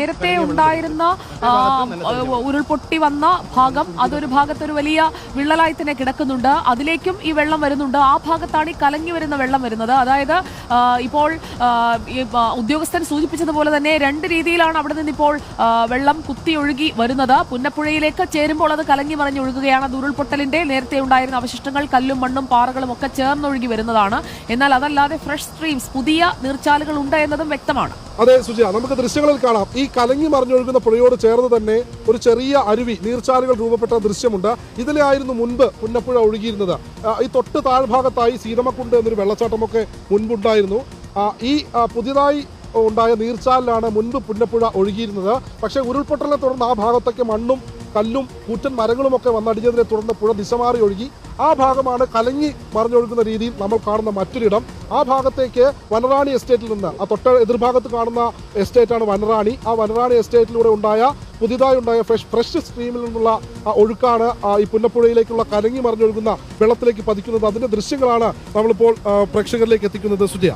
നേരത്തെ ഉണ്ടായിരുന്ന ഉരുൾപൊട്ടി വന്ന ഭാഗം അതൊരു ഭാഗത്ത് ഒരു വലിയ വിള്ളലായി തന്നെ കിടക്കുന്നുണ്ട്. അതിലേക്കും ഈ വെള്ളം വരുന്നുണ്ട്. ആ ഭാഗത്താണ് ഈ കലങ്ങി വരുന്ന വെള്ളം വരുന്നത്. അതായത് ഇപ്പോൾ ഉദ്യോഗസ്ഥൻ സൂചിപ്പിച്ചതുപോലെ തന്നെ രണ്ട് രീതിയിലാണ് അവിടെ നിന്ന് ഇപ്പോൾ വെള്ളം കുത്തിയൊഴുകി വരുന്നത്. പുന്നപ്പുഴയിലേക്ക് ചേരുമ്പോൾ അത് കലങ്ങി മറിഞ്ഞ് ഒഴുകുകയാണ്. അത് ഉരുൾപൊട്ടലിന്റെ നേരത്തെ ഉണ്ടായിരുന്ന അവശിഷ്ടങ്ങൾ കല്ലും മണ്ണും പാറകളും ഒക്കെ ചേർന്നൊഴുകി വരുന്നതാണ്. എന്നാൽ അതല്ലാതെ ഫ്രഷ് സ്ട്രീംസ് പുതിയ നീർച്ചാലുകൾ ഉണ്ട് എന്നതും വ്യക്തമാണ്. അതെ സുജയ നമുക്ക് ദൃശ്യങ്ങളിൽ കാണാം. ഈ കലങ്ങി മറിഞ്ഞൊഴുകുന്ന പുഴയോട് ചേർന്ന് തന്നെ ഒരു ചെറിയ അരുവി നീർച്ചാലുകൾ രൂപപ്പെട്ട ദൃശ്യമുണ്ട്. ഇതിലായിരുന്നു മുൻപ് പുന്നപ്പുഴ ഒഴുകിയിരുന്നത്. ഈ തൊട്ട് താഴ്ഭാഗത്തായി സീതമക്കുണ്ട് എന്നൊരു വെള്ളച്ചാട്ടമൊക്കെ മുൻപുണ്ടായിരുന്നു. ഈ പുതിയതായി ഉണ്ടായ നീർച്ചാലിലാണ് മുൻപ് പുന്നപ്പുഴ ഒഴുകിയിരുന്നത്. പക്ഷേ ഉരുൾപൊട്ടലിനെ തുടർന്ന് ആ ഭാഗത്തൊക്കെ മണ്ണും കല്ലും കൂറ്റൻ മരങ്ങളും ഒക്കെ വന്നടിഞ്ഞതിനെ തുടർന്ന് പുഴ ദിശ മാറി ഒഴുകി. ആ ഭാഗമാണ് കലങ്ങി മറിഞ്ഞൊഴുകുന്ന രീതിയിൽ നമ്മൾ കാണുന്ന മറ്റൊരിടം. ആ ഭാഗത്തേക്ക് വനറാണി എസ്റ്റേറ്റിൽ നിന്ന് ആ തൊട്ട എതിർഭാഗത്ത് കാണുന്ന എസ്റ്റേറ്റാണ് വനറാണി. ആ വനറാണി എസ്റ്റേറ്റിലൂടെ ഉണ്ടായ പുതിയതായി ഉണ്ടായ ഫ്രഷ് ഫ്രഷ് സ്ട്രീമിൽ നിന്നുള്ള ആ ഒഴുക്കാണ് ഈ പുന്നപ്പുഴയിലേക്കുള്ള കലങ്ങി മറിഞ്ഞൊഴുകുന്ന വെള്ളത്തിലേക്ക് പതിക്കുന്നത്. അതിന്റെ ദൃശ്യങ്ങളാണ് നമ്മളിപ്പോൾ പ്രേക്ഷകരിലേക്ക് എത്തിക്കുന്നത്. സുജയ